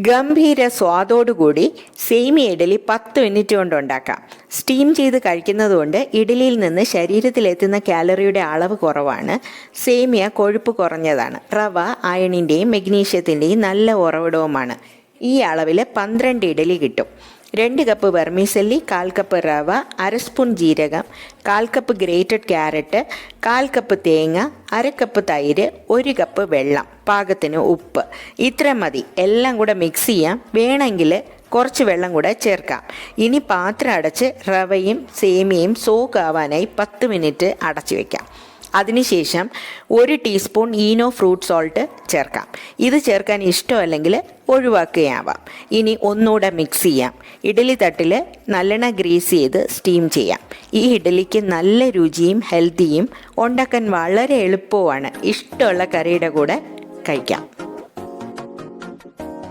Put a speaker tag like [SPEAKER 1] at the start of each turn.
[SPEAKER 1] ഗംഭീര സ്വാദോടുകൂടി സേമി ഇഡലി പത്ത് മിനിറ്റ് കൊണ്ട് ഉണ്ടാക്കാം. സ്റ്റീം ചെയ്ത് കഴിക്കുന്നതുകൊണ്ട് ഇഡലിയിൽ നിന്ന് ശരീരത്തിലെത്തുന്ന കാലറിയുടെ അളവ് കുറവാണ്. സേമിയ കൊഴുപ്പ് കുറഞ്ഞതാണ്. റവ അയണിന്റെയും മെഗ്നീഷ്യത്തിന്റെയും നല്ല ഉറവിടവുമാണ്. ഈ അളവിൽ പന്ത്രണ്ട് ഇഡലി കിട്ടും. രണ്ട് കപ്പ് വെർമീസല്ലി കാൽ കപ്പ് റവ അര സ്പൂൺ ജീരകം കാൽ കപ്പ് ഗ്രേറ്റഡ് ക്യാരറ്റ് കാൽ കപ്പ് തേങ്ങ അര കപ്പ് തൈര് ഒരു കപ്പ് വെള്ളം പാകത്തിന് ഉപ്പ്. ഇത്ര മതി. എല്ലാം കൂടെ മിക്സ് ചെയ്യാം. വേണമെങ്കിൽ കുറച്ച് വെള്ളം കൂടെ ചേർക്കാം. ഇനി പാത്രം അടച്ച് റവയും സേമിയയും സോക്കാവാനായി പത്ത് മിനിറ്റ് അടച്ചു വയ്ക്കാം അതിനുശേഷം ഒരു ടീസ്പൂൺ ഈനോ ഫ്രൂട്ട് സോൾട്ട് ചേർക്കാം. ഇത് ചേർക്കാൻ ഇഷ്ടമല്ലെങ്കിൽ ഒഴിവാക്കുകയാവാം. ഇനി ഒന്നുകൂടെ മിക്സ് ചെയ്യാം. ഇഡലി തട്ടിൽ നല്ലെണ്ണ ഗ്രീസ് ചെയ്ത് സ്റ്റീം ചെയ്യാം. ഈ ഇഡലിക്ക് നല്ല രുചിയും ഹെൽത്തിയും ഉണ്ടാക്കാൻ വളരെ എളുപ്പമാണ് ഇഷ്ടമുള്ള കറിയുടെ കൂടെ കഴിക്കാം.